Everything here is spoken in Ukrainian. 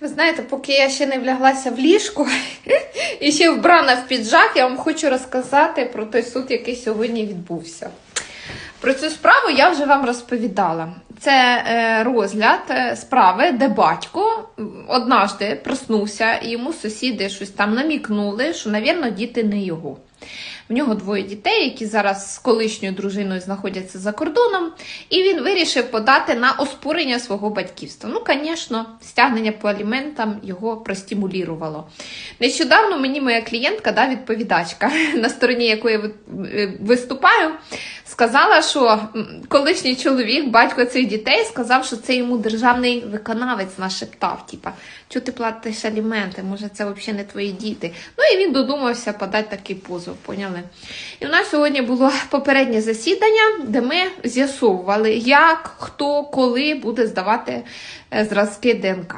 Ви знаєте, поки я ще не вляглася в ліжку і ще вбрана в піджак, я вам хочу розказати про той суд, який сьогодні відбувся. Про цю справу я вже вам розповідала. Це е, розгляд е, справи, де батько м, однажды проснувся, і йому сусіди щось там намікнули, що, навірно, діти не його. В нього двоє дітей, які зараз з колишньою дружиною знаходяться за кордоном, і він вирішив подати на оспорення свого батьківства. Ну, звісно, стягнення по аліментам його простимулювало. Нещодавно мені моя клієнтка, да, відповідачка, на стороні якої е, виступаю, сказала, що колишній чоловік, батько цих дітей, сказав, що це йому державний виконавець нашептав. Типа, чого ти платиш аліменти? Може, це взагалі не твої діти. Ну і він додумався подати такий позов, поняли? І у нас сьогодні було попереднє засідання, де ми з'ясовували, як, хто, коли буде здавати е, зразки ДНК.